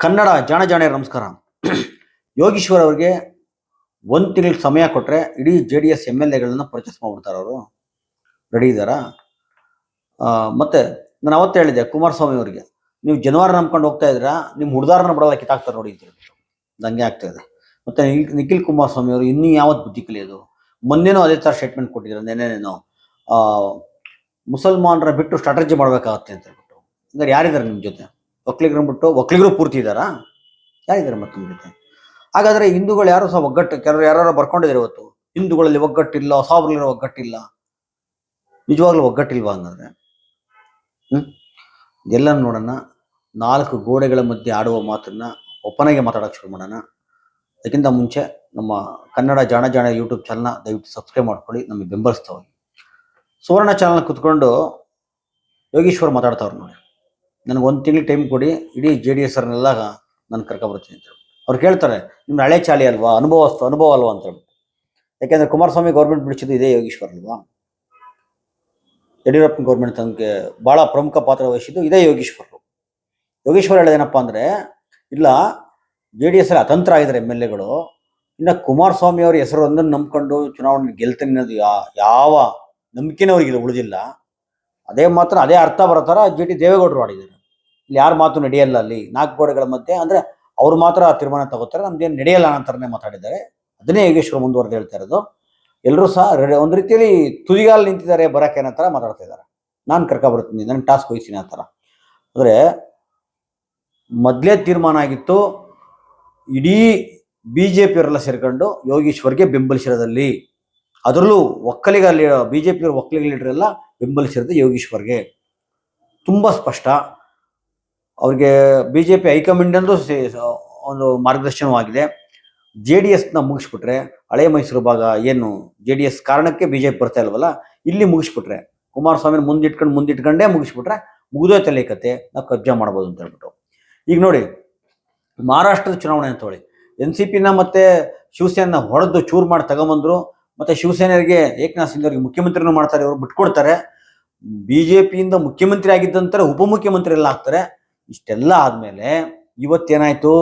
ಕನ್ನಡ ಜಾಣ ಜಾಣ ನಮಸ್ಕಾರ. ಯೋಗೀಶ್ವರ್ ಅವರಿಗೆ ಒಂದು ತಿಂಗಳ ಸಮಯ ಕೊಟ್ಟರೆ ಇಡೀ J D S M L ಎಗಳನ್ನ purchase ಮಾಡ್ಬಿಡ್ತಾರೆ ಅವರು. ರೆಡಿ ಇದ್ದಾರಾ? ಮತ್ತೆ ನಾನು ಅವತ್ತು ಹೇಳಿದೆ ಕುಮಾರಸ್ವಾಮಿ ಅವರಿಗೆ, ನೀವು ಜನವಾರ ನಂಬ್ಕೊಂಡು ಹೋಗ್ತಾ ಇದ್ದೀರಾ? ನಿಮ್ಮ ಹುಡುದಾರನ ಬಡವ ಕಿತ್ತಾಕ್ತಾರೆ ನೋಡಿ ಅಂತ ಹೇಳ್ಬಿಟ್ಟು. ದಂಗೆ ಆಗ್ತಾ ಇದೆ. ಮತ್ತೆ ನಿಖಿಲ್- ಕುಮಾರಸ್ವಾಮಿ ಅವರು ಇನ್ನೂ ಯಾವತ್ತು ಬುದ್ಧಿ ಕಲಿಯೋದು? ಮೊನ್ನೆನೂ ಅದೇ ಥರ ಸ್ಟೇಟ್ಮೆಂಟ್ ಕೊಟ್ಟಿದ್ರು, ನೆನ್ನೆನೇನೋ ಮುಸಲ್ಮಾನರ ಬಿಟ್ಟು ಸ್ಟ್ರಾಟಜಿ ಮಾಡಬೇಕಾಗತ್ತೆ ಅಂತ ಹೇಳ್ಬಿಟ್ಟು. ಹಂಗಾರೆ ಯಾರಿದ್ದಾರೆ ನಿಮ್ಮ ಜೊತೆ? ಒಕ್ಕಲಿಗರನ್ನ ಬಿಟ್ಟು ಒಕ್ಕಲಿಗರು ಪೂರ್ತಿ ಇದ್ದಾರಾ? ಯಾರಿದ್ದಾರೆ ಮತ್ತೆ ಜೊತೆ? ಹಾಗಾದ್ರೆ ಹಿಂದೂಗಳು ಯಾರು ಸಹ ಒಗ್ಗಟ್ಟು, ಕೆಲವರು ಯಾರು ಬರ್ಕೊಂಡಿದ್ದಾರೆ ಇವತ್ತು? ಹಿಂದೂಗಳಲ್ಲಿ ಒಗ್ಗಟ್ಟಿಲ್ಲ ಸಾಬ್ರಲ್ಲಿರೋ ಒಗ್ಗಟ್ಟಿಲ್ಲ. ನಿಜವಾಗ್ಲೂ ಒಗ್ಗಟ್ಟಿಲ್ವಾ ಹಂಗಂದ್ರೆ? ಹ್ಮ್? ಎಲ್ಲ ನೋಡೋಣ. ನಾಲ್ಕು ಗೋಡೆಗಳ ಮಧ್ಯೆ ಆಡುವ ಮಾತನ್ನ ಒಪ್ಪನೆಗೆ ಮಾತಾಡೋಕೆ ಶುರು ಮಾಡೋಣ. ಅದಕ್ಕಿಂತ ಮುಂಚೆ ನಮ್ಮ ಕನ್ನಡ ಜಾಣ ಜಾಣ ಯೂಟ್ಯೂಬ್ ಚಾನಲ್ನ ದಯವಿಟ್ಟು ಸಬ್ಸ್ಕ್ರೈಬ್ ಮಾಡ್ಕೊಳ್ಳಿ. ನಮಗೆ ಬೆಂಬಲಿಸ್ತಾ ಸುವರ್ಣ ಚಾನಲ್ ಕುತ್ಕೊಂಡು ಯೋಗೀಶ್ವರ್ ಮಾತಾಡ್ತಾವ್ರು ನೋಡಿ. ನನಗೆ ಒಂದು ತಿಂಗಳು ಟೈಮ್ ಕೊಡಿ, ಇಡೀ ಜೆ ಡಿ ಎಸ್ ಅವ್ರನ್ನೆಲ್ಲ ನಾನು ಕರ್ಕೊಬರ್ತೀನಿ ಅಂತ ಅವ್ರು ಕೇಳ್ತಾರೆ ನಿಮ್ಮ ಹಳೆ ಚಾಲಿ ಅಲ್ವಾ? ಅನುಭವಸ್ತು ಅನುಭವ ಅಲ್ವಾ? ಅಂತ ಹೇಳ್ಬಿಟ್ಟು. ಯಾಕೆಂದರೆ ಕುಮಾರಸ್ವಾಮಿ ಗೌರ್ಮೆಂಟ್ ಬಿಡಿಸಿದ್ದು ಇದೇ ಯೋಗೀಶ್ವರ್ ಅಲ್ವಾ? ಯಡಿಯೂರಪ್ಪನ ಗೌರ್ಮೆಂಟ್ ತನಗೆ ಭಾಳ ಪ್ರಮುಖ ಪಾತ್ರ ವಹಿಸಿದ್ದು ಇದೇ ಯೋಗೀಶ್ವರ್. ಯೋಗೀಶ್ವರ್ ಹೇಳೋದೇನಪ್ಪ ಅಂದ್ರೆ, ಇಲ್ಲ ಜೆ ಡಿ ಎಸ್ ಅತಂತ್ರ ಆಗಿದ್ದಾರೆ ಎಂ ಎಲ್ ಎಗಳು. ಇನ್ನು ಕುಮಾರಸ್ವಾಮಿ ಅವ್ರ ಹೆಸರು ಒಂದನ್ನು ನಂಬ್ಕೊಂಡು ಚುನಾವಣೆ ಗೆಲ್ತೀನಿ ಅನ್ನೋದು ಯಾವ ನಂಬಿಕೆನೂ ಅವ್ರಿಗೆ ಉಳಿದಿಲ್ಲ. ಅದೇ ಮಾತ್ರ ಅದೇ ಅರ್ಥ ಬರೋ ಥರ ಜಿ ಟಿ ದೇವೇಗೌಡರು ಆಡಿದ್ದಾರೆ ಇಲ್ಲಿ ಯಾರ ಮಾತು ನಡೆಯಲ್ಲ ಅಲ್ಲಿ? ನಾಲ್ಕು ಗೋಡೆಗಳ ಮಧ್ಯೆ ಅಂದ್ರೆ ಅವ್ರು ಮಾತ್ರ ಆ ತೀರ್ಮಾನ ತಗೋತಾರೆ, ನಮ್ದೇನು ನಡೆಯಲ್ಲ ಅನ್ನೋ ಮಾತಾಡಿದ್ದಾರೆ. ಅದನ್ನೇ ಯೋಗೇಶ್ವರ ಮುಂದುವರೆದು ಹೇಳ್ತಾ ಇರೋದು. ಎಲ್ಲರೂ ಸಹ ಒಂದು ರೀತಿಯಲ್ಲಿ ತುದಿಗಾಲ್ ನಿಂತಿದ್ದಾರೆ ಬರಕ್ಕೆ ಅನ್ನೋ ಥರ ಮಾತಾಡ್ತಾ ಇದ್ದಾರೆ. ನಾನು ಕರ್ಕೊಬರ್ತೀನಿ ನನ್ನ ಟಾಸ್ಕ್ ವಹಿಸ್ತೀನಿ ಆ ಥರ. ಅಂದರೆ ಮೊದಲೇ ತೀರ್ಮಾನ ಆಗಿತ್ತು, ಇಡೀ ಬಿ ಜೆ ಪಿಯವರೆಲ್ಲ ಸೇರ್ಕೊಂಡು ಯೋಗೀಶ್ವರ್ಗೆ ಬೆಂಬಲಿಸಿರೋದಲ್ಲಿ. ಅದರಲ್ಲೂ ಒಕ್ಕಲಿಗ ಬಿ ಜೆ ಪಿಯವ್ರ ಒಕ್ಕಲಿಗ ಲೀಡರ್ ಎಲ್ಲ ಬೆಂಬಲಿಸಿರೋದು ಯೋಗೀಶ್ವರ್ಗೆ. ತುಂಬ ಸ್ಪಷ್ಟ. ಅವ್ರಿಗೆ ಬಿ ಜೆ ಪಿ ಹೈಕಮಾಂಡಂದು ಒಂದು ಮಾರ್ಗದರ್ಶನವಾಗಿದೆ. ಜೆ ಡಿ ಎಸ್ನ ಮುಗಿಸ್ಬಿಟ್ರೆ, ಹಳೆ ಮೈಸೂರು ಭಾಗ ಏನು ಜೆ ಡಿ ಎಸ್ ಕಾರಣಕ್ಕೆ ಬಿ ಜೆ ಪಿ ಬರ್ತಾ ಇಲ್ವಲ್ಲ, ಇಲ್ಲಿ ಮುಗಿಸ್ಬಿಟ್ರೆ, ಕುಮಾರಸ್ವಾಮಿನ ಮುಂದಿಟ್ಕೊಂಡು ಮುಂದಿಟ್ಕೊಂಡೇ ಮುಗಿಸ್ಬಿಟ್ರೆ ಮುಗಿದೋಯ್ತಲ್ಲ ಈ ಕತೆ, ನಾವು ಕಬ್ಜಾ ಮಾಡ್ಬೋದು ಅಂತ ಹೇಳ್ಬಿಟ್ಟು. ಈಗ ನೋಡಿ, ಮಹಾರಾಷ್ಟ್ರದ ಚುನಾವಣೆ ಅಂತ ಹೇಳಿ, ಎನ್ ಸಿ ಪಿನ ಮತ್ತು ಶಿವಸೇನ ಹೊಡೆದು ಚೂರು ಮಾಡಿ ತಗೊಂಬಂದ್ರು ಮತ್ತೆ ಶಿವಸೇನೆಯವರಿಗೆ ಏಕನಾಥ್ ಸಿಂಗ್ ಅವರಿಗೆ ಮುಖ್ಯಮಂತ್ರಿನೂ ಮಾಡ್ತಾರೆ ಅವರು ಬಿಟ್ಕೊಡ್ತಾರೆ. ಬಿಜೆಪಿಯಿಂದ ಮುಖ್ಯಮಂತ್ರಿ ಆಗಿದ್ದಂತಾರೆ ಉಪಮುಖ್ಯಮಂತ್ರಿ ಎಲ್ಲ ಆಗ್ತಾರೆ. ಇಷ್ಟೆಲ್ಲ ಆದ್ಮೇಲೆ ಇವತ್ತೇನಾಯ್ತು?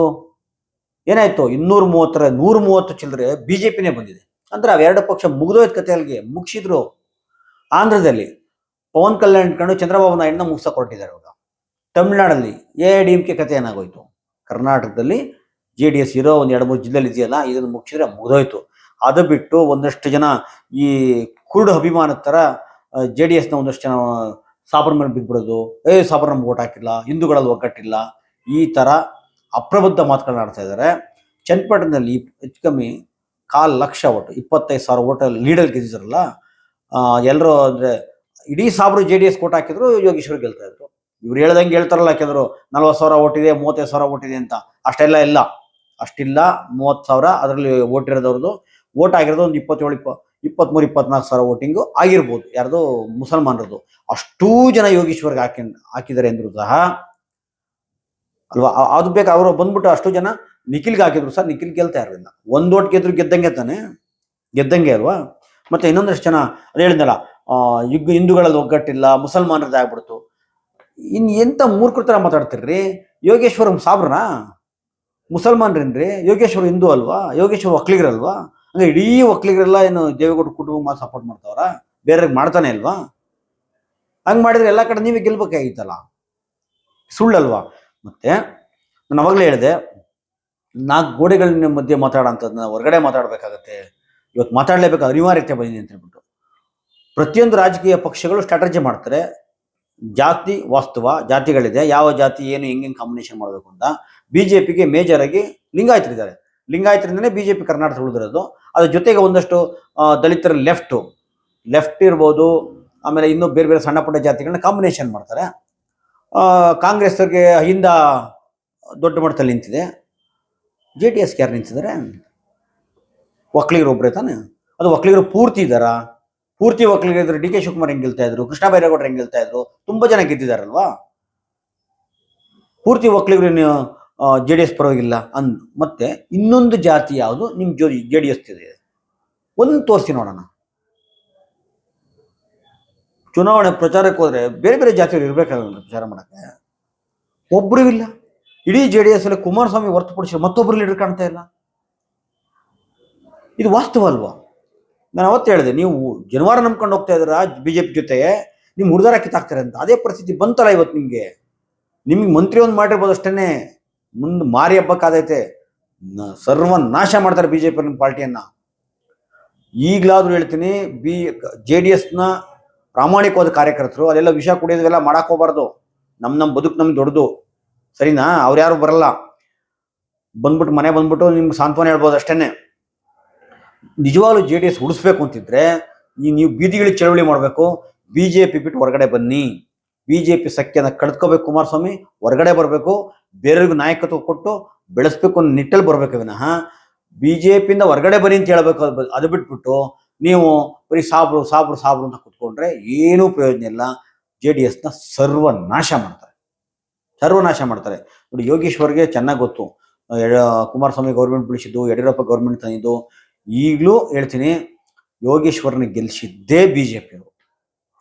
ಏನಾಯ್ತು? ಇನ್ನೂರ ಮೂವತ್ತರ, ನೂರ ಮೂವತ್ತು ಚಿಲ್ಲರೆ ಬಿಜೆಪಿನೇ ಬಂದಿದೆ. ಅಂದ್ರೆ ಅವೆರಡು ಪಕ್ಷ ಮುಗಿದೋಯ್ತು ಕತೆ ಅಲ್ಲಿಗೆ ಮುಗಿಸಿದ್ರು. ಆಂಧ್ರದಲ್ಲಿ ಪವನ್ ಕಲ್ಯಾಣ್ ಇಟ್ಕೊಂಡು ಚಂದ್ರಬಾಬು ನಾಯ್ಡನ್ನ ಮುಗಿಸಕ್ ಹೊರಟಿದ್ದಾರೆ ಇವಾಗ. ತಮಿಳ್ನಾಡಲ್ಲಿ ಎ ಡಿ ಎಂ ಕೆ ಕತೆ ಏನಾಗೋಯ್ತು? ಕರ್ನಾಟಕದಲ್ಲಿ ಜೆ ಡಿ ಎಸ್ ಇರೋ ಒಂದು ಎರಡು ಮೂರು ಜಿಲ್ಲೆಯಲ್ಲಿ ಇದೆಯಲ್ಲ, ಇದನ್ನು ಮುಗಿಸಿದ್ರೆ ಮುಗಿದೋಯ್ತು. ಅದು ಬಿಟ್ಟು ಒಂದಷ್ಟು ಜನ ಈ ಕುರುಡು ಅಭಿಮಾನದ ಥರ ಜೆ ಡಿ ಎಸ್ನ ಒಂದಷ್ಟು ಜನ ಸಾಬರ್ ಮೇಲೆ ಏ, ಸಾಬರ್ ನಮ್ಗೆ ಓಟ್ ಹಾಕಿಲ್ಲ ಹಿಂದೂಗಳಲ್ಲಿ ಒಗ್ಗಟ್ಟಿಲ್ಲ, ಈ ಥರ ಅಪ್ರಬುದ್ಧ ಮಾತುಗಳನ್ನ ಆಡ್ತಾ ಇದ್ದಾರೆ ಚನ್ನಪಟ್ಟಣದಲ್ಲಿ ಹೆಚ್ಚು ಕಮ್ಮಿ ಕಾಲು ಲಕ್ಷ ಓಟು ಇಪ್ಪತ್ತೈದು ಸಾವಿರ ಓಟಲ್ಲಿ ಲೀಡಲ್ಲಿ ಗೆದ್ದಿದ್ರಲ್ಲ ಎಲ್ಲರೂ ಅಂದರೆ ಇಡೀ ಸಾಬ್ರು ಜೆ ಡಿ ಎಸ್ ಕೋಟ್ ಹಾಕಿದ್ರು ಯೋಗೇಶ್ವರ್ ಗೆಲ್ತಾ ಇದ್ರು. ಇವ್ರು ಹೇಳ್ದಂಗೆ ಹೇಳ್ತಾರಲ್ಲ ಯಾಕೆಂದ್ರು ನಲ್ವತ್ತು ಸಾವಿರ ಓಟಿದೆ ಮೂವತ್ತೈದು ಸಾವಿರ ಓಟಿದೆ ಅಂತ. ಅಷ್ಟೆಲ್ಲ ಇಲ್ಲ. ಅಷ್ಟಿಲ್ಲ, ಮೂವತ್ತು ಸಾವಿರ ಅದರಲ್ಲಿ ಓಟ್ ಇರೋದವ್ರದ್ದು ಓಟ್ ಆಗಿರೋದು ಒಂದು ಇಪ್ಪತ್ತೇಳು, ಇಪ್ಪ ಇಪ್ಪತ್ತ್ಮೂರು ಇಪ್ಪತ್ನಾಲ್ಕು ಸಾವಿರ ವೋಟಿಂಗು ಆಗಿರ್ಬೋದು. ಯಾರ್ದು ಮುಸಲ್ಮಾನರದು ಅಷ್ಟೂ ಜನ ಯೋಗೀಶ್ವರ್ಗೆ ಹಾಕಿ, ಹಾಕಿದ್ದಾರೆ ಅಂದ್ರು ಸಹ, ಅಲ್ವಾ? ಅದು ಬೇಕು? ಅವರು ಬಂದ್ಬಿಟ್ಟು ಅಷ್ಟು ಜನ ನಿಖಿಲ್ಗೆ ಹಾಕಿದ್ರು ಸರ್. ನಿಖಿಲ್ ಗೆಲ್ತಾ ಇರಲಿಲ್ಲ ಒಂದು ಓಟ್ ಗೆದ್ರು ಗೆದ್ದಂಗೆ ತಾನೆ? ಗೆದ್ದಂಗೆ ಅಲ್ವಾ? ಮತ್ತೆ ಇನ್ನೊಂದಷ್ಟು ಜನ ಅದು ಹೇಳಿದ್ನಲ್ಲ ಯುಗ್, ಹಿಂದೂಗಳಲ್ಲಿ ಒಗ್ಗಟ್ಟಿಲ್ಲ, ಮುಸಲ್ಮಾನರದ್ದು ಆಗ್ಬಿಡ್ತು. ಇನ್ನು ಮೂರ್ಖರ ಥರ ಮಾತಾಡ್ತಿರ್ರಿ? ಯೋಗೇಶ್ವರ ಸಾಬ್ರನಾ? ಮುಸಲ್ಮಾನ್ರೇನ್ರಿ? ಯೋಗೇಶ್ವರ ಹಿಂದೂ ಅಲ್ವಾ? ಯೋಗೇಶ್ವರ ಒಕ್ಕಲಿಗರಲ್ವಾ ಅಂದ್ರೆ ಇಡೀ ಒಕ್ಕಲಿಗರೆಲ್ಲ ಏನು ದೇವೇಗೌಡ ಕುಟುಂಬ ಮಾತ್ರ ಸಪೋರ್ಟ್ ಮಾಡ್ತಾವ್ರ? ಬೇರೆಯವ್ರಿಗೆ ಮಾಡ್ತಾನೆ ಅಲ್ವಾ ಹಂಗೆ ಮಾಡಿದ್ರೆ ಎಲ್ಲ ಕಡೆ ನೀವೇ ಗೆಲ್ಬೇಕಾಗಿತ್ತಲ್ಲ? ಸುಳ್ಳಲ್ವಾ? ಮತ್ತೆ ನಾನು ಅವಾಗಲೇ ಹೇಳಿದೆ, ನಾಲ್ಕು ಗೋಡೆಗಳ ಮಧ್ಯೆ ಮಾತಾಡೋಂಥದ್ದನ್ನ ಹೊರಗಡೆ ಮಾತಾಡಬೇಕಾಗತ್ತೆ. ಇವತ್ತು ಮಾತಾಡಲೇಬೇಕು, ಅನಿವಾರ್ಯತೆ ಬಂದಿದೆ ಅಂತ ಹೇಳ್ಬಿಟ್ಟು. ಪ್ರತಿಯೊಂದು ರಾಜಕೀಯ ಪಕ್ಷಗಳು ಸ್ಟ್ರಾಟಜಿ ಮಾಡ್ತಾರೆ. ಜಾತಿ, ವಾಸ್ತವ, ಜಾತಿಗಳಿದೆ. ಯಾವ ಜಾತಿ, ಏನು, ಹೆಂಗೆ ಕಾಂಬಿನೇಷನ್ ಮಾಡಬೇಕು ಅಂತ. ಬಿ ಜೆ ಪಿಗೆ ಮೇಜರ್ ಆಗಿ ಲಿಂಗಾಯತರಿದ್ದಾರೆ. ಲಿಂಗಾಯತರಿಂದನೇ ಬಿ ಜೆ ಪಿ ಕರ್ನಾಟಕ ಉಳಿದಿರೋದು. ಅದ್ರ ಜೊತೆಗೆ ಒಂದಷ್ಟು ದಲಿತರ ಲೆಫ್ಟು ಲೆಫ್ಟ್ ಇರ್ಬೋದು, ಆಮೇಲೆ ಇನ್ನೂ ಬೇರೆ ಬೇರೆ ಸಣ್ಣ ಪುಟ್ಟ ಜಾತಿಗಳನ್ನ ಕಾಂಬಿನೇಷನ್ ಮಾಡ್ತಾರೆ. ಕಾಂಗ್ರೆಸ್ಗೆ ಹಿಂದ ದೊಡ್ಡ ಮಟ್ಟದಲ್ಲಿ ನಿಂತಿದೆ. ಜೆ ಡಿ ಎಸ್ಗೆ ಯಾರು ನಿಂತಿದ್ದಾರೆ? ಒಕ್ಕಲಿಗರು ಒಬ್ಬರೇ ತಾನೆ. ಅದು ಒಕ್ಕಲಿಗರು ಪೂರ್ತಿ ಇದ್ದಾರಾ? ಪೂರ್ತಿ ಒಕ್ಕಲಿಗರು ಡಿ ಕೆ ಶಿವಕುಮಾರ್ ಹೆಂಗೆ ಗೆಲ್ತಾ ಇದ್ರು? ಕೃಷ್ಣ ಬೈರೇಗೌಡರು ಹೆಂಗೆ ಗೆಲ್ತಾ ಇದ್ರು? ತುಂಬಾ ಜನ ಗೆದ್ದಿದ್ದಾರಲ್ವಾ? ಪೂರ್ತಿ ಒಕ್ಕಲಿಗರು ಜೆ ಡಿ ಎಸ್ ಪರವಾಗಿಲ್ಲ ಅನ್ ಮತ್ತೆ ಇನ್ನೊಂದು ಜಾತಿ ಯಾವುದು ನಿಮ್ಮ ಜೋ ಜೆ ಡಿ ಎಸ್ ಇದೆ. ಒಂದು ತೋರಿಸಿ ನೋಡೋಣ. ಚುನಾವಣೆ ಪ್ರಚಾರಕ್ಕೆ ಹೋದ್ರೆ ಬೇರೆ ಬೇರೆ ಜಾತಿಯವರು ಇರ್ಬೇಕಲ್ಲ ಪ್ರಚಾರ ಮಾಡಕ್ಕೆ. ಒಬ್ರು ಇಲ್ಲ. ಇಡೀ ಜೆ ಡಿ ಎಸ್ ಅಲ್ಲಿ ಕುಮಾರಸ್ವಾಮಿ ಹೊರತುಪಡಿಸಿ ಮತ್ತೊಬ್ಬರು ಲೀಡರ್ ಕಾಣ್ತಾ ಇಲ್ಲ. ಇದು ವಾಸ್ತವ ಅಲ್ವಾ? ನಾನು ಅವತ್ತು ಹೇಳಿದೆ, ನೀವು ಜನವಾರ ನಂಬ್ಕೊಂಡು ಹೋಗ್ತಾ ಇದ್ದೀರಾ ಬಿಜೆಪಿ ಜೊತೆ ನಿಮ್ ಹುಡುಗಾರ ಕಿತ್ತಾಕ್ತಾರೆ ಅಂತ. ಅದೇ ಪರಿಸ್ಥಿತಿ ಬಂತಲ್ಲ ಇವತ್ತು ನಿಮಗೆ? ನಿಮಗೆ ಮಂತ್ರಿ ಒಂದು ಮಾಡಿರ್ಬೋದು ಅಷ್ಟೇನೆ. ಮುಂದೆ ಮಾರಿ ಹಬ್ಬಕ್ಕಾದೈತೆ ಸರ್ವ ನಾಶ ಮಾಡ್ತಾರೆ ಬಿಜೆಪಿ ಪಿ ಪಾರ್ಟಿಯನ್ನ. ಈಗಲಾದರೂ ಹೇಳ್ತೀನಿ, ಬಿ ಜೆ ಡಿ ಎಸ್ನ ಪ್ರಾಮಾಣಿಕವಾದ ಕಾರ್ಯಕರ್ತರು, ಅಲ್ಲೆಲ್ಲ ವಿಷ ಕುಡಿಯೋದೆಲ್ಲ ಮಾಡಕ್ ಹೋಗ್ಬಾರ್ದು. ನಮ್ ನಮ್ ಬದುಕು ನಮ್ ದೊಡ್ಡದು. ಸರಿನಾ? ಅವ್ರು ಯಾರು ಬರಲ್ಲ. ಬಂದ್ಬಿಟ್ಟು ಮನೆ ಬಂದ್ಬಿಟ್ಟು ನಿಮ್ಗೆ ಸಾಂತ್ವನ ಹೇಳ್ಬೋದು ಅಷ್ಟೇನೆ. ನಿಜವಾಗ್ಲೂ ಜೆ ಡಿ ಎಸ್ ಉಳಿಸ್ಬೇಕು ಅಂತಿದ್ರೆ ನೀವು ಬೀದಿಗಳಿಗೆ ಚಳವಳಿ ಮಾಡಬೇಕು. ಬಿ ಜೆ ಪಿ ಬಿಟ್ಟು ಹೊರಗಡೆ ಬನ್ನಿ. ಬಿ ಜೆ ಪಿ ಸಖ್ಯನ ಕಳ್ತ್ಕೋಬೇಕು ಕುಮಾರಸ್ವಾಮಿ, ಹೊರಗಡೆ ಬರಬೇಕು, ಬೇರೆಯವ್ರಿಗೂ ನಾಯಕತ್ವ ಕೊಟ್ಟು ಬೆಳೆಸ್ಬೇಕು ಅನ್ನೋ ನಿಟ್ಟಲ್ಲಿ ಬರಬೇಕು ವಿನಃ ಪಿಯಿಂದ ಹೊರಗಡೆ ಬನ್ನಿ ಅಂತ ಹೇಳ್ಬೇಕು ಅದು ಬಿಟ್ಬಿಟ್ಟು ನೀವು ಬರೀ ಸಾಬ್ರು ಸಾಬ್ರು ಸಾಬ್ರು ಅಂತ ಕುತ್ಕೊಂಡ್ರೆ ಏನೂ ಪ್ರಯೋಜನ ಇಲ್ಲ. ಜೆ ಡಿ ಎಸ್ನ ಸರ್ವನಾಶ ಮಾಡ್ತಾರೆ. ಸರ್ವನಾಶ ಮಾಡ್ತಾರೆ. ನೋಡಿ ಯೋಗೇಶ್ವರ್ಗೆ ಚೆನ್ನಾಗಿ ಗೊತ್ತು. ಕುಮಾರಸ್ವಾಮಿ ಗೌರ್ಮೆಂಟ್ ಬಿಡಿಸಿದ್ದು ಯಡಿಯೂರಪ್ಪ ಗೌರ್ಮೆಂಟ್ ತಂದಿದ್ದು, ಈಗಲೂ ಹೇಳ್ತೀನಿ ಯೋಗೇಶ್ವರನ ಗೆಲ್ಲಿಸಿದ್ದೇ ಬಿ ಜೆ ಪಿ ಅವರು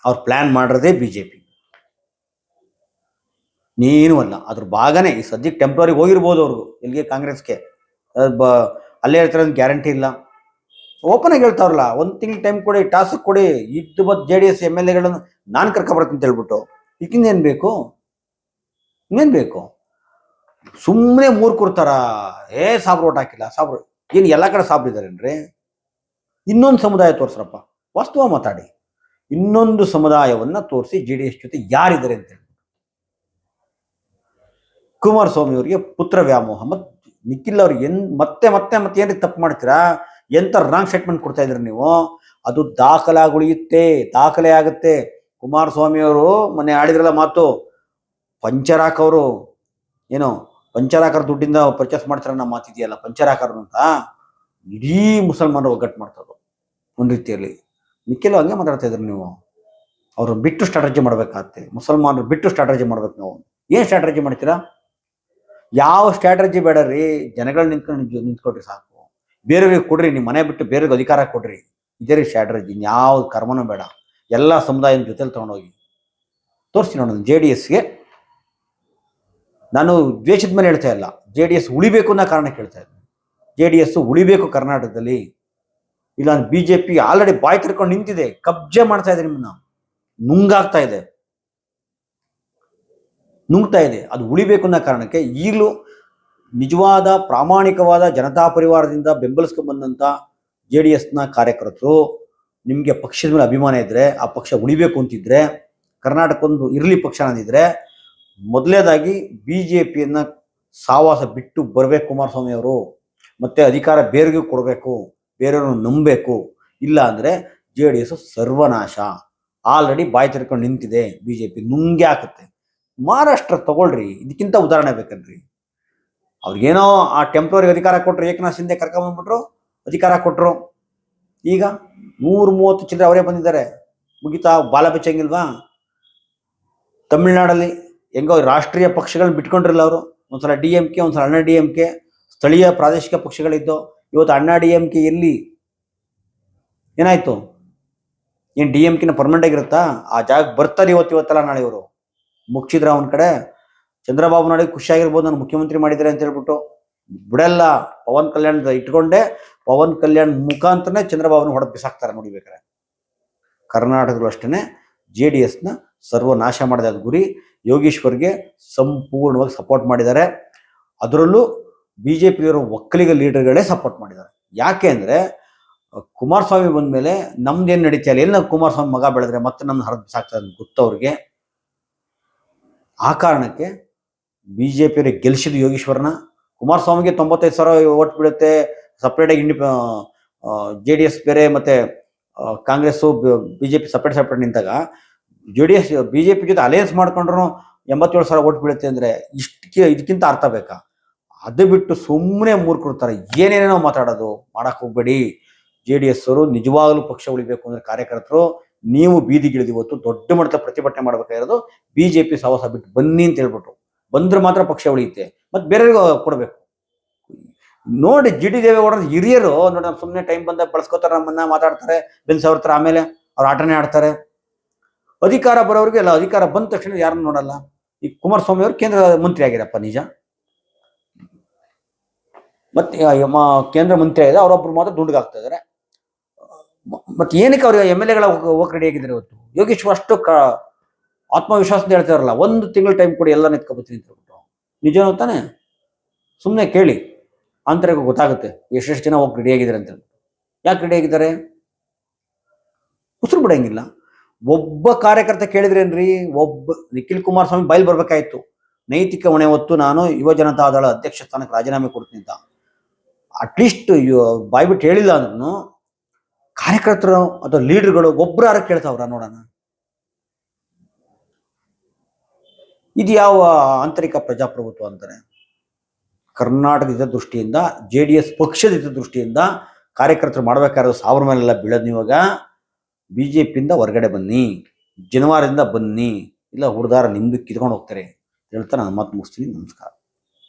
ಅವ್ರು ಪ್ಲಾನ್ ಮಾಡಿರೋದೇ ಬಿ ಜೆ ಪಿ ನೀನು ಅಲ್ಲ. ಅದ್ರ ಭಾಗನೇ ಈ ಸದ್ಯಕ್ಕೆ ಟೆಂಪ್ರರಿ ಹೋಗಿರ್ಬೋದು ಅವ್ರಿಗೂ ಇಲ್ಲಿಗೆ ಕಾಂಗ್ರೆಸ್ಗೆ. ಬ, ಅಲ್ಲೇ ಅಂತ ಗ್ಯಾರಂಟಿ ಇಲ್ಲ. ಓಪನ್ ಆಗಿ ಹೇಳ್ತಾವ್ರಲ್ಲ. ಒಂದು ತಿಂಗ್ಳು ಟೈಮ್ ಕೊಡಿ ಟಾಸ್ಕ್ ಕೊಡಿ, ಇದ್ದು ಬದ್ J D S M L ಎಗಳನ್ನು ನಾನು ಕರ್ಕೊಬರ್ತೀನಿ ಅಂತ ಹೇಳ್ಬಿಟ್ಟು. ಈಗಿಂದೇನು ಬೇಕು? ಇನ್ನೇನು ಬೇಕು? ಸುಮ್ಮನೆ ಮೂರು ಕೊಡ್ತಾರ ಏ, ಸಾಬ್ರು ಓಟ್ ಹಾಕಿಲ್ಲ, ಸಾಬ್ರು. ಏನು ಎಲ್ಲ ಕಡೆ ಸಾಬ್ರು ಇದಾರೇನ್ರಿ ಇನ್ನೊಂದು ಸಮುದಾಯ ತೋರಿಸ್ರಪ್ಪ. ವಾಸ್ತವ ಮಾತಾಡಿ. ಇನ್ನೊಂದು ಸಮುದಾಯವನ್ನು ತೋರಿಸಿ ಜೆ ಡಿ ಎಸ್ ಜೊತೆ ಯಾರಿದ್ದಾರೆ ಅಂತ ಹೇಳಿ. ಕುಮಾರಸ್ವಾಮಿ ಅವರಿಗೆ ಪುತ್ರ ವ್ಯಾಮೋಹ. ಮತ್ತು ನಿಖಿಲ್ ಅವ್ರಿಗೆ ಎನ್ ಮತ್ತೆ ಮತ್ತೆ ಮತ್ತೆ ಏನಕ್ಕೆ ತಪ್ಪು ಮಾಡ್ತೀರಾ? ಎಂಥ ರಾಂಗ್ ಸ್ಟೇಟ್ಮೆಂಟ್ ಕೊಡ್ತಾ ಇದ್ರಿ ನೀವು? ಅದು ದಾಖಲಾಗಿ ಉಳಿಯುತ್ತೆ ದಾಖಲೆ ಆಗುತ್ತೆ. ಕುಮಾರಸ್ವಾಮಿ ಅವರು ಮೊನ್ನೆ ಆಡಿದ್ರಲ್ಲ ಮಾತು ಪಂಚರ್ ಅವರು, ಏನು ಪಂಚರ್ ಹಾಕರ್ ದುಡ್ಡಿಂದ ಪರ್ಚೇಸ್ ಮಾಡ್ತಾರೆ ನಾ ಮಾತಿದೆಯಲ್ಲ ಪಂಚರ್ ಹಾಕರು ಅಂತ? ಇಡೀ ಮುಸಲ್ಮಾನರು ಒಗ್ಗಟ್ಟು ಮಾಡ್ತಾರೆ ಒಂದು ರೀತಿಯಲ್ಲಿ. ನಿಖಿಲ್ ಹಂಗೆ ಮಾತಾಡ್ತಾ ಇದ್ರಿ ನೀವು? ಅವರು ಬಿಟ್ಟು ಸ್ಟ್ರಾಟಜಿ ಮಾಡ್ಬೇಕಾಗತ್ತೆ. ಮುಸಲ್ಮಾನರು ಬಿಟ್ಟು ಸ್ಟ್ರಾಟಜಿ ಮಾಡ್ಬೇಕು ನಾವು. ಏನ್ ಸ್ಟ್ರಾಟಜಿ ಮಾಡ್ತೀರಾ? ಯಾವ ಸ್ಟ್ರಾಟಜಿ ಬೇಡ ರೀ ಜನಗಳು ನಿಂತ್ಕೊಂಡು ನಿಂತ್ಕೊಡ್ರಿ ಸಾಕು. ಬೇರೆಯವ್ರಿಗೆ ಕೊಡ್ರಿ ನಿಮ್ಮ ಮನೆ ಬಿಟ್ಟು ಬೇರೆಯವ್ರಿಗೆ ಅಧಿಕಾರ ಕೊಡ್ರಿ. ಇದೇ ರೀ ಸ್ಟ್ರಾಟಜಿ ಯಾವ ಕರ್ಮನೂ ಬೇಡ. ಎಲ್ಲ ಸಮುದಾಯದ ಜೊತೆಲಿ ತೊಗೊಂಡೋಗಿ. ತೋರಿಸ್ತೀನಿ ನೋಡೋಣ ಜೆ ಡಿ ಎಸ್ಗೆ ನಾನು ದ್ವೇಷದ ಮೇಲೆ ಹೇಳ್ತಾ ಇಲ್ಲ. ಜೆ ಡಿ ಎಸ್ ಉಳಿಬೇಕು ಅನ್ನೋ ಕಾರಣಕ್ಕೆ ಹೇಳ್ತಾ ಇದ್ದೀನಿ. ಜೆ ಡಿ ಎಸ್ ಉಳಿಬೇಕು ಕರ್ನಾಟಕದಲ್ಲಿ. ಇಲ್ಲ ಬಿ ಜೆ ಪಿ ಆಲ್ರೆಡಿ ಬಾಯ್ ತಿರ್ಕೊಂಡು ನಿಂತಿದೆ. ಕಬ್ಜೆ ಮಾಡ್ತಾ ಇದೆ ನಿಮ್ಮನ್ನ. ನುಂಗಾಗ್ತಾ ಇದೆ. ನುಂಗ್ತಾ ಇದೆ. ಅದು ಉಳಿಬೇಕು ಅನ್ನೋ ಕಾರಣಕ್ಕೆ ಈಗಲೂ ನಿಜವಾದ, ಪ್ರಾಮಾಣಿಕವಾದ ಜನತಾ ಪರಿವಾರದಿಂದ ಬೆಂಬಲಿಸ್ಕೊಂಡು ಬಂದಂತ ಜೆ ಡಿ ಎಸ್ನ ಕಾರ್ಯಕರ್ತರು ನಿಮಗೆ ಪಕ್ಷದ ಮೇಲೆ ಅಭಿಮಾನ ಇದ್ರೆ, ಆ ಪಕ್ಷ ಉಳಿಬೇಕು ಅಂತಿದ್ರೆ ಕರ್ನಾಟಕ ಒಂದು ಇರಲಿ ಪಕ್ಷ ಅಂದಿದ್ರೆ ಮೊದಲೇದಾಗಿ ಬಿ ಜೆ ಪಿಯನ್ನ ಸಾವಾಸ ಬಿಟ್ಟು ಬರ್ಬೇಕು ಕುಮಾರಸ್ವಾಮಿ ಅವರು. ಮತ್ತೆ ಅಧಿಕಾರ ಬೇರೆಗೂ ಕೊಡಬೇಕು, ಬೇರೆಯವ್ರನ್ನ ನಂಬಬೇಕು. ಇಲ್ಲ ಅಂದ್ರೆ ಜೆ ಡಿ ಎಸ್ ಸರ್ವನಾಶ. ಆಲ್ರೆಡಿ ಬಾಯಿ ತಿರ್ಕೊಂಡು ನಿಂತಿದೆ, ಬಿ ಜೆ ಪಿ ನುಂಗೆ ಹಾಕುತ್ತೆ ಮಹಾರಾಷ್ಟ್ರ ತಗೊಳ್ರಿ, ಇದಕ್ಕಿಂತ ಉದಾಹರಣೆ ಬೇಕನ್ರಿ ಅವ್ರಿಗೇನೋ ಆ ಟೆಂಪ್ರರಿ ಅಧಿಕಾರ ಕೊಟ್ಟರು ಏಕನಾಥ್ ಶಿಂದೆ ಕರ್ಕೊಂಬಂದ್ಬಿಟ್ರು, ಅಧಿಕಾರ ಕೊಟ್ಟರು ಈಗ ನೂರ ಮೂವತ್ತು ಚಿಲ್ಲರೆ ಅವರೇ ಬಂದಿದ್ದಾರೆ. ಮುಗಿತಾ, ಬಾಲ ಬೆಚ್ಚಂಗಿಲ್ವಾ? ತಮಿಳ್ನಾಡಲ್ಲಿ ಹೆಂಗೋ ರಾಷ್ಟ್ರೀಯ ಪಕ್ಷಗಳನ್ನ ಬಿಟ್ಕೊಂಡಿರಲ್ಲ ಅವರು. ಒಂದ್ಸಲ ಡಿ ಎಂ ಕೆ, ಒಂದ್ಸಲ ಅಣ್ಣ ಡಿ ಎಂ ಕೆ, ಸ್ಥಳೀಯ ಪ್ರಾದೇಶಿಕ ಪಕ್ಷಗಳಿದ್ದು, ಇವತ್ತು ಅಣ್ಣ ಡಿ ಎಂ ಕೆ ಎಲ್ಲಿ ಏನಾಯ್ತು? ಏನು ಡಿ ಎಂ ಕೆನ ಪರ್ಮನೆಂಟ್ ಆಗಿರುತ್ತಾ? ಆ ಜಾಗ ಬರ್ತಾರೆ ಇವತ್ತು, ಇವತ್ತಲ್ಲ ನಾಳೆ ಇವರು. ಮುಗಿಸಿದ್ರ ಅವನ ಕಡೆ. ಚಂದ್ರಬಾಬು ನಾಯ್ಡು ಖುಷಿಯಾಗಿರ್ಬೋದು, ನಾನು ಮುಖ್ಯಮಂತ್ರಿ ಮಾಡಿದ್ರೆ ಅಂತ ಹೇಳ್ಬಿಟ್ಟು ಬಿಡಲ್ಲ. ಪವನ್ ಕಲ್ಯಾಣ್ ಇಟ್ಕೊಂಡೆ, ಪವನ್ ಕಲ್ಯಾಣ್ ಮುಖಾಂತರನೇ ಚಂದ್ರಬಾಬುನ ಹೊಡೆದು ಬಿಸಾಕ್ತಾರೆ ನೋಡಿಬೇಕಾರೆ ಕರ್ನಾಟಕದಲ್ಲೂ ಅಷ್ಟೇ ಜೆ ಡಿ ಎಸ್ನ ಸರ್ವನಾಶ ಅದು ಗುರಿ, ಯೋಗೀಶ್ವರ್ಗೆ ಸಂಪೂರ್ಣವಾಗಿ ಸಪೋರ್ಟ್ ಮಾಡಿದ್ದಾರೆ. ಅದರಲ್ಲೂ ಬಿ ಜೆ ಪಿಯವರು ಒಕ್ಕಲಿಗ ಲೀಡರ್ಗಳೇ ಸಪೋರ್ಟ್ ಮಾಡಿದ್ದಾರೆ. ಯಾಕೆ ಅಂದರೆ, ಕುಮಾರಸ್ವಾಮಿ ಬಂದಮೇಲೆ ನಮ್ದೇನು ನಡೀತಾ ಇಲ್ಲ. ಎಲ್ಲ ಕುಮಾರಸ್ವಾಮಿ ಮಗ ಬೆಳೆದ್ರೆ ಮತ್ತೆ ನಮ್ಮನ್ನು ಹರಿದು ಬಿಸಾಕ್ತಾರೆ ಗೊತ್ತವ್ರಿಗೆ. ಆ ಕಾರಣಕ್ಕೆ ಬಿ ಜೆ ಪಿಯವ್ರಿಗೆ ಗೆಲ್ಸಿದ್ದು ಯೋಗೀಶ್ವರನ ಕುಮಾರಸ್ವಾಮಿಗೆ ತೊಂಬತ್ತೈದು ಸಾವಿರ ಓಟ್ ಬೀಳುತ್ತೆ. ಸಪ್ರೇಟಾಗಿ ಇಂಡಿ ಜೆ ಡಿ ಎಸ್ ಬೇರೆ ಮತ್ತೆ ಕಾಂಗ್ರೆಸ್ ಪಿ ಸಪ್ರೇಟ್ ಸಪ್ರೇಟ್ ನಿಂತಾಗ J D S B J P ಜೊತೆ ಅಲಯನ್ಸ್ ಮಾಡ್ಕೊಂಡ್ರು ಎಂಬತ್ತೇಳು ಸಾವಿರ ಓಟ್ ಬೀಳುತ್ತೆ ಅಂದ್ರೆ ಇಷ್ಟಕ್ಕೆ ಇದಕ್ಕಿಂತ ಅರ್ಥ ಬೇಕಾ? ಅದು ಬಿಟ್ಟು ಸುಮ್ಮನೆ ಮೂರ್ಕೊಡ್ತಾರೆ ಏನೇನೇನೋ ಮಾತಾಡೋದು ಮಾಡಕ್ ಹೋಗಬೇಡಿ. ಜೆ ಡಿ ಎಸ್ ಅವರು ನಿಜವಾಗ್ಲೂ ಪಕ್ಷ ಉಳಿಬೇಕು ಅಂದ್ರೆ ಕಾರ್ಯಕರ್ತರು ನೀವು ಬೀದಿಗಿಳಿದು ಇವತ್ತು ದೊಡ್ಡ ಮಟ್ಟದ ಪ್ರತಿಭಟನೆ ಮಾಡ್ಬೇಕಾಗಿರೋದು ಬಿಜೆಪಿ ಸಹವಾಸ ಬಿಟ್ಟು ಬನ್ನಿ ಅಂತ ಹೇಳ್ಬಿಟ್ರು. ಬಂದ್ರೆ ಮಾತ್ರ ಪಕ್ಷ ಉಳಿಯುತ್ತೆ. ಮತ್ತೆ ಬೇರೆಯವ್ರಿಗೂ ಕೊಡಬೇಕು. ನೋಡಿ ಜಿ ಡಿ ದೇವೇಗೌಡರ ಹಿರಿಯರು, ನೋಡಿ ನಮ್ಮ ಸುಮ್ಮನೆ ಟೈಮ್ ಬಂದಾಗ ಬಳಸ್ಕೋತಾರೆ, ನಮ್ಮನ್ನ ಮಾತಾಡ್ತಾರೆ ಬೆನ್ಸ್ ಅವ್ರ ಆಮೇಲೆ ಅವ್ರು ಆಟನೇ ಆಡ್ತಾರೆ. ಅಧಿಕಾರ ಬರೋರಿಗೆ ಎಲ್ಲ ಅಧಿಕಾರ ಬಂದ ತಕ್ಷಣ ಯಾರನ್ನು ನೋಡಲ್ಲ. ಈ ಕುಮಾರಸ್ವಾಮಿ ಅವರು ಕೇಂದ್ರ ಮಂತ್ರಿ ಆಗಿರಪ್ಪ ನಿಜ. ಮತ್ತೆ ಕೇಂದ್ರ ಮಂತ್ರಿ ಆಗಿದೆ ಅವರೊಬ್ರು ಮಾತ್ರ ದುಂಡ್ಗಾಗ್ತಾ ಇದಾರೆ. ಮ- ಮತ್ತೆ ಏನಕ್ಕೆ ಅವರು ಎಂ ಎಲ್ ಎಗಳ ಹೋಗಕ್ಕೆ ರೆಡಿ ಆಗಿದ್ದಾರೆ ಇವತ್ತು? ಯೋಗೇಶ್ವರ್ ಅಷ್ಟು ಕ ಆತ್ಮವಿಶ್ವಾಸದಿಂದ ಹೇಳ್ತಾರಲ್ಲ, ಒಂದು ತಿಂಗಳ ಟೈಮ್ ಕೊಡಿ ಎಲ್ಲ ನಿಂತ್ಕೊಬತ್ತೀನಿ ಅಂತ ಹೇಳ್ಬಿಟ್ಟು. ನಿಜನೂ ತಾನೆ? ಸುಮ್ಮನೆ ಕೇಳಿ. ಆಂತರಿಕ ಗೊತ್ತಾಗುತ್ತೆ, ಎಷ್ಟೆಷ್ಟು ಜನ ಹೋಗಿ ರೆಡಿ ಆಗಿದ್ದಾರೆ ಅಂತ ಯಾಕೆ ರೆಡಿ ಆಗಿದ್ದಾರೆ ಉಸಿರು ಬಿಡಂಗಿಲ್ಲ. ಒಬ್ಬ ಕಾರ್ಯಕರ್ತ ಕೇಳಿದ್ರೇನ್ರಿ ಒಬ್ಬ ನಿಖಿಲ್ ಕುಮಾರಸ್ವಾಮಿ ಬಯಲು ಬರ್ಬೇಕಾಯ್ತು. ನೈತಿಕ ಹೊಣೆ ಹೊತ್ತು ನಾನು ಯುವ ಜನತಾ ದಳ ಅಧ್ಯಕ್ಷ ಸ್ಥಾನಕ್ಕೆ ರಾಜೀನಾಮೆ ಕೊಡ್ತೀನಿ ಅಂತ. ಅಟ್ಲೀಸ್ಟ್ ಬಾಯ್ಬಿಟ್ಟು ಹೇಳಿಲ್ಲ ಅಂದ್ರೂ ಕಾರ್ಯಕರ್ತರು ಅಥವಾ ಲೀಡರ್ಗಳು ಒಬ್ರು ಯಾರು ಕೇಳ್ತಾವ್ರ ನೋಡೋಣ. ಇದು ಯಾವ ಆಂತರಿಕ ಪ್ರಜಾಪ್ರಭುತ್ವ ಅಂತಾರೆ ಕರ್ನಾಟಕದ ದೃಷ್ಟಿಯಿಂದ, ಜೆ ಡಿ ಎಸ್ ಪಕ್ಷದ ದೃಷ್ಟಿಯಿಂದ ಕಾರ್ಯಕರ್ತರು ಮಾಡಬೇಕಾದ್ರೆ ಸಾವಿರ ಮೇಲೆಲ್ಲ ಬೀಳೋದು ಇವಾಗ ಬಿ ಜೆ ಪಿಯಿಂದ ಹೊರಗಡೆ ಬನ್ನಿ, ಜನವಾರದಿಂದ ಬನ್ನಿ, ಇಲ್ಲ ಹುಡ್ದಾರ ನಿಮ್ದು ಕಿತ್ಕೊಂಡು ಹೋಗ್ತಾರೆ ಹೇಳ್ತಾ ನಾನು ಮಾತು ಮುಗಿಸ್ತೀನಿ. ನಮಸ್ಕಾರ.